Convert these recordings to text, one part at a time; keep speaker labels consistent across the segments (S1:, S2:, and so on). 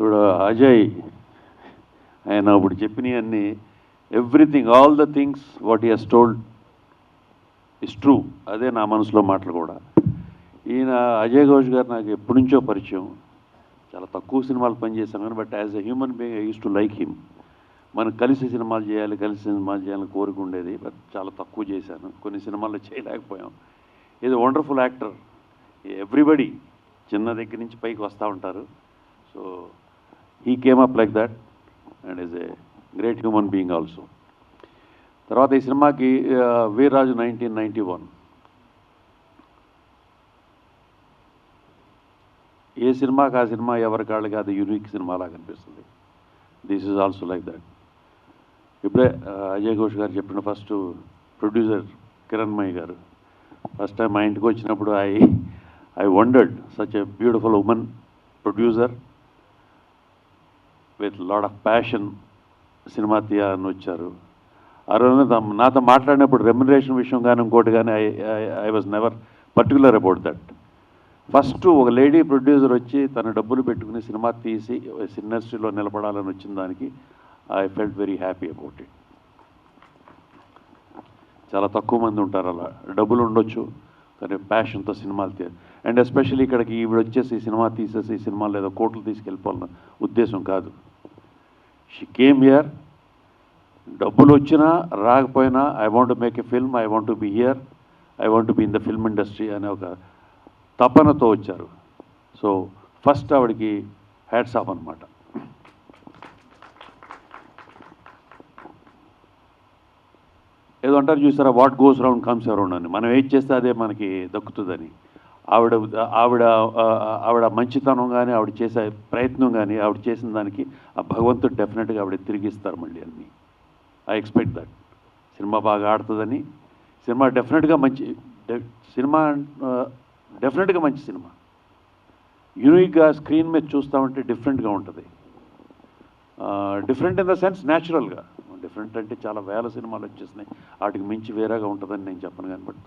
S1: ఇప్పుడు అజయ్ ఆయన ఇప్పుడు చెప్పినవన్నీ everything all the things what he has told is true అదే నా మనసులో మాటలు కూడా. ఈయన అజయ్ ఘోష్ గారు నాకు ఎప్పటి నుంచో పరిచయం. చాలా తక్కువ సినిమాలు పనిచేశాను కానీ but as a human being I used to like him మనం కలిసి సినిమాలు చేయాలి కలిసి సినిమాలు చేయాలని కోరిక ఉండేది బట్ చాలా తక్కువ చేశాను. కొన్ని సినిమాల్లో చేయలేకపోయాం. ఇది వండర్ఫుల్ యాక్టర్ ఎవ్రీబడి చిన్న దగ్గర నుంచి పైకి వస్తూ ఉంటారు. So he came up like that and is a great human being also తర్వాత ఈ సినిమాకి వీర్రాజు నైన్టీన్ నైంటీ వన్ ఏ సినిమాకి ఆ సినిమా ఎవరి కాళ్ళకి అది యూనిక్ సినిమాలా కనిపిస్తుంది. This is also like that ఇప్పుడే అజయ్ ఘోష్ గారు చెప్పిన ఫస్ట్ ప్రొడ్యూసర్ కిరణ్మయ్య గారు ఫస్ట్ టైం మా ఇంటికి వచ్చినప్పుడు I I wondered such a beautiful woman producer with lot of passion cinema తీయాలని వచ్చారు. ఆ రోజున నాతో మాట్లాడినప్పుడు రెమ్యునరేషన్ విషయం కానీ ఇంకోటి కానీ I I was never particular about that first ఒక లేడీ ప్రొడ్యూసర్ వచ్చి తన డబ్బులు పెట్టుకుని సినిమా తీసి ఇండస్ట్రీలో నిలబడాలని వచ్చిన దానికి I felt very happy about it చాలా తక్కువ మంది ఉంటారు అలా. డబ్బులు ఉండొచ్చు. సరే ప్యాషన్తో సినిమాలు తీ అండ్ ఎస్పెషల్లీ ఇక్కడికి ఈవిడ వచ్చేసి ఈ సినిమా తీసేసి ఈ సినిమాలు ఏదో కోట్లు తీసుకెళ్ళిపోవాలన్న ఉద్దేశం కాదు. షీ కేమ్ హియర్ డబ్బులు వచ్చినా రాకపోయినా I want make a film I want be here I want be in the film industry అనే ఒక తపనతో వచ్చారు. సో ఫస్ట్ ఆవిడకి హ్యాట్స్ ఆఫ్ అనమాట ఏదో అంటారు చూసారా what goes round comes around అని. మనం ఏం చేస్తే అదే మనకి దక్కుతుందని. ఆవిడ ఆవిడ ఆవిడ మంచితనం కానీ ఆవిడ చేసే ప్రయత్నం కానీ ఆవిడ చేసిన దానికి ఆ భగవంతుడు డెఫినెట్గా ఆవిడ తిరిగిస్తారు మళ్ళీ అన్ని. ఐ ఎక్స్పెక్ట్ దట్ సినిమా బాగా ఆడుతుందని. సినిమా డెఫినెట్గా మంచి సినిమా డెఫినెట్గా మంచి సినిమా. యూనిక్గా స్క్రీన్ మీద చూస్తామంటే డిఫరెంట్గా ఉంటుంది. డిఫరెంట్ ఇన్ ద సెన్స్ న్యాచురల్గా డిఫరెంట్ అంటే చాలా వేల సినిమాలు వచ్చేసినాయి. వాటికి మించి వేరేగా ఉంటుందని నేను చెప్పను కానీ but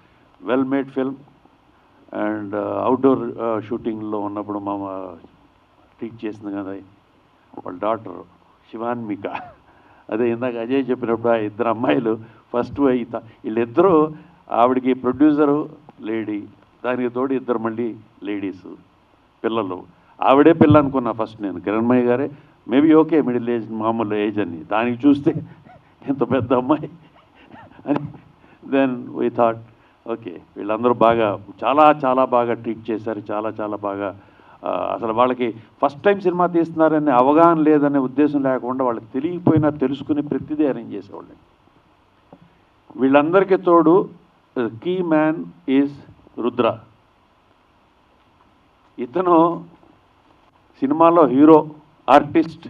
S1: well made film and outdoor షూటింగ్లో ఉన్నప్పుడు మా ట్రీట్ చేసింది కదా వాళ్ళ డాటర్ శివాన్మిక. అదే ఇందాక అజయ్ చెప్పినప్పుడు ఆ ఇద్దరు అమ్మాయిలు ఫస్ట్ వీళ్ళిద్దరూ ఆవిడకి ప్రొడ్యూసరు లేడీ దానికి తోడు ఇద్దరు మళ్ళీ లేడీస్ పిల్లలు. ఆవిడే పిల్ల అనుకున్నా ఫస్ట్ నేను. కిరణ్మయ్య గారే. మేబీ ఓకే మిడిల్ ఏజ్ మామూలు ఏజ్ అని. దానికి చూస్తే ఇంత పెద్ద అమ్మాయి? అని దెన్ వీ థాట్ ఓకే వీళ్ళందరూ బాగా చాలా చాలా బాగా ట్రీట్ చేశారు చాలా చాలా బాగా అసలు వాళ్ళకి ఫస్ట్ టైం సినిమా తీస్తున్నారనే అవగాహన లేదనే ఉద్దేశం లేకుండా వాళ్ళకి తెలియకపోయినా తెలుసుకుని ప్రతిదీ అరేంజ్ చేసేవాళ్ళని. వీళ్ళందరికీ తోడు కీ మ్యాన్ ఈజ్ రుద్ర. ఇతను సినిమాలో హీరో ఆర్టిస్ట్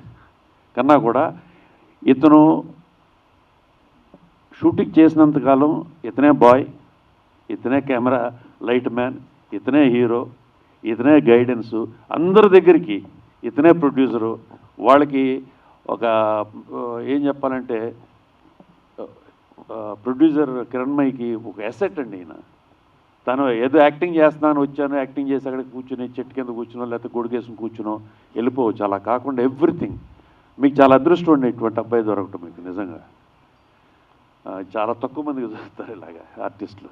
S1: కన్నా కూడా ఇతను షూటింగ్ చేసినంతకాలం ఇతనే బాయ్ ఇతనే కెమెరా లైట్ మ్యాన్ ఇతనే హీరో ఇతనే గైడెన్సు. అందరి దగ్గరికి ఇతనే ప్రొడ్యూసరు. వాళ్ళకి ఒక ఏం చెప్పాలంటే ప్రొడ్యూసర్ కిరణ్మయ్యకి ఒక ఎసెట్ అండి ఈయన. తను ఏదో యాక్టింగ్ చేస్తున్నాను వచ్చాను యాక్టింగ్ చేసి అక్కడ కూర్చుని చెట్టు కింద కూర్చునో లేకపోతే గొడుగేసుకుని కూర్చునో వెళ్ళిపోవచ్చు. అలా కాకుండా ఎవ్రీథింగ్. మీకు చాలా అదృష్టం ఉండే ఇటువంటి అబ్బాయి దొరకటం మీకు నిజంగా. చాలా తక్కువ మందికి చూస్తారు ఇలాగా ఆర్టిస్టులు.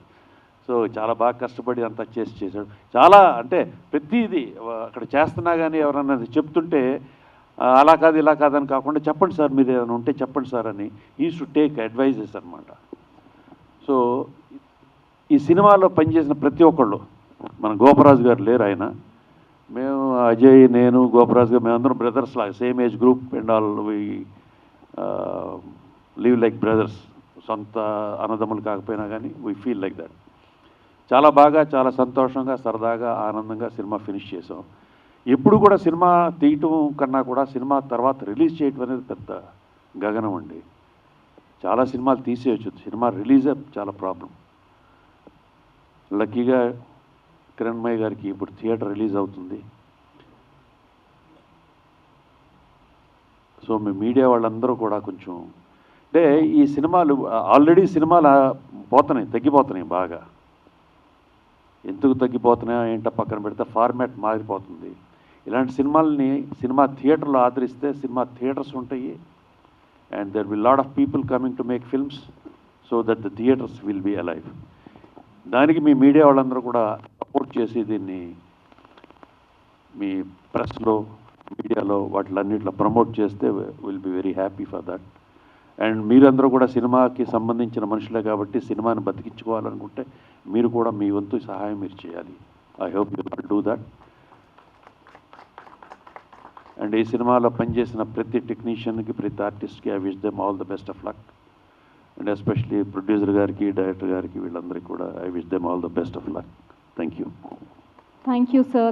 S1: సో చాలా బాగా కష్టపడి అంతా చేసి చేశాడు. చాలా అంటే ప్రతిదీ అక్కడ చేస్తున్నా కానీ ఎవరన్నా చెప్తుంటే అలా కాదు ఇలా కాదని కాకుండా చెప్పండి సార్ మీరు ఏదైనా ఉంటే చెప్పండి సార్ అని ఈ షుడ్ టేక్ అడ్వైజెస్ అనమాట సో ఈ సినిమాలో పనిచేసిన ప్రతి ఒక్కళ్ళు మన గోపరాజు గారు లేరు ఆయన. మేము అజయ్ నేను గోపరాజు గారు మేమందరం బ్రదర్స్ లాగా same age group and all we live like brothers. సొంత అన్నదమ్ములు కాకపోయినా కానీ వీ ఫీల్ లైక్ దట్ చాలా బాగా చాలా సంతోషంగా సరదాగా ఆనందంగా సినిమా ఫినిష్ చేసాం. ఎప్పుడు కూడా సినిమా తీయటం కన్నా కూడా సినిమా తర్వాత రిలీజ్ చేయటం అనేది పెద్ద గగనం అండి. చాలా సినిమాలు తీసేయచ్చు. సినిమా రిలీజే చాలా ప్రాబ్లం లక్కీగా కిరణ్మయ్య గారికి ఇప్పుడు థియేటర్ రిలీజ్ అవుతుంది. సో మీ మీడియా వాళ్ళందరూ కూడా కొంచెం అంటే ఈ సినిమాలు ఆల్రెడీ సినిమాలు పోతున్నాయి తగ్గిపోతున్నాయి బాగా. ఎందుకు తగ్గిపోతున్నాయో ఏంటో పక్కన పెడితే ఫార్మాట్ మారిపోతుంది. ఇలాంటి సినిమాల్ని సినిమా థియేటర్లో ఆదరిస్తే సినిమా థియేటర్స్ ఉంటాయి. And there will lot of people coming to make films so that the theatres will be alive దానికి మీ మీడియా వాళ్ళందరూ కూడా సపోర్ట్ చేసి దీన్ని మీ ప్రెస్లో మీడియాలో వాటిలన్నిట్లో ప్రమోట్ చేస్తే will be very happy for that and మీరందరూ కూడా సినిమాకి సంబంధించిన మనుషులే కాబట్టి సినిమాని బతికించుకోవాలనుకుంటే మీరు కూడా మీ వంతు సహాయం మీరు చేయాలి. I hope you do that and ఈ సినిమాలో పనిచేసిన ప్రతి టెక్నీషియన్కి ప్రతి ఆర్టిస్ట్కి I wish them all the best of luck and especially producer గారికి డైరెక్టర్ గారికి వీళ్ళందరికీ కూడా I wish them all the best of luck thank you
S2: thank you sir